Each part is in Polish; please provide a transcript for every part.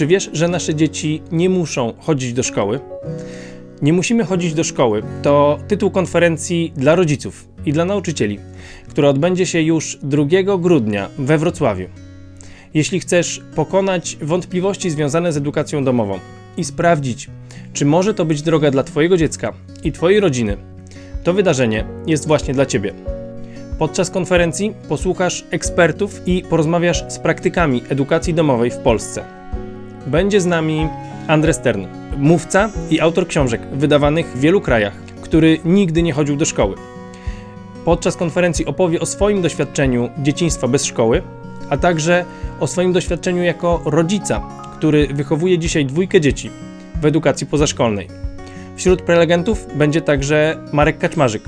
Czy wiesz, że nasze dzieci nie muszą chodzić do szkoły? Nie musimy chodzić do szkoły to tytuł konferencji dla rodziców i dla nauczycieli, która odbędzie się już 2 grudnia we Wrocławiu. Jeśli chcesz pokonać wątpliwości związane z edukacją domową i sprawdzić, czy może to być droga dla Twojego dziecka i Twojej rodziny, to wydarzenie jest właśnie dla Ciebie. Podczas konferencji posłuchasz ekspertów i porozmawiasz z praktykami edukacji domowej w Polsce. Będzie z nami Andres Stern, mówca i autor książek wydawanych w wielu krajach, który nigdy nie chodził do szkoły. Podczas konferencji opowie o swoim doświadczeniu dzieciństwa bez szkoły, a także o swoim doświadczeniu jako rodzica, który wychowuje dzisiaj dwójkę dzieci w edukacji pozaszkolnej. Wśród prelegentów będzie także Marek Kaczmarzyk,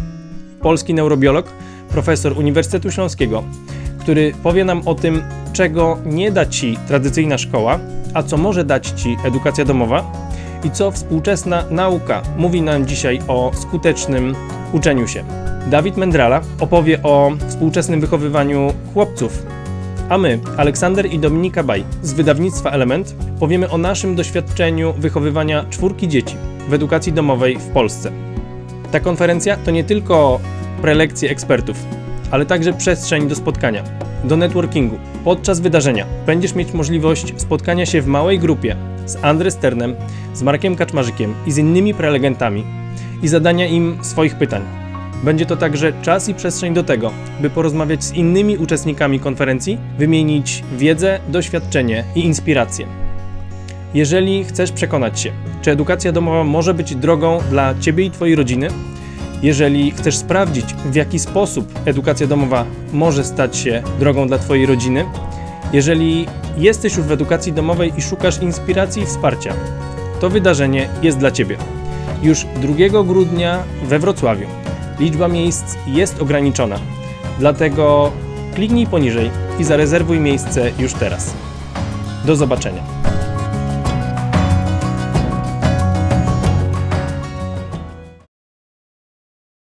polski neurobiolog, profesor Uniwersytetu Śląskiego, który powie nam o tym, czego nie da ci tradycyjna szkoła, a co może dać ci edukacja domowa i co współczesna nauka mówi nam dzisiaj o skutecznym uczeniu się. Dawid Mendrala opowie o współczesnym wychowywaniu chłopców, a my, Aleksander i Dominika Baj z wydawnictwa Element, powiemy o naszym doświadczeniu wychowywania czwórki dzieci w edukacji domowej w Polsce. Ta konferencja to nie tylko prelekcje ekspertów, ale także przestrzeń do spotkania, do networkingu. Podczas wydarzenia będziesz mieć możliwość spotkania się w małej grupie z Andres Sternem, z Markiem Kaczmarzykiem i z innymi prelegentami i zadania im swoich pytań. Będzie to także czas i przestrzeń do tego, by porozmawiać z innymi uczestnikami konferencji, wymienić wiedzę, doświadczenie i inspiracje. Jeżeli chcesz przekonać się, czy edukacja domowa może być drogą dla Ciebie i Twojej rodziny, jeżeli chcesz sprawdzić, w jaki sposób edukacja domowa może stać się drogą dla Twojej rodziny, jeżeli jesteś już w edukacji domowej i szukasz inspiracji i wsparcia, to wydarzenie jest dla Ciebie. Już 2 grudnia we Wrocławiu. Liczba miejsc jest ograniczona, dlatego kliknij poniżej i zarezerwuj miejsce już teraz. Do zobaczenia.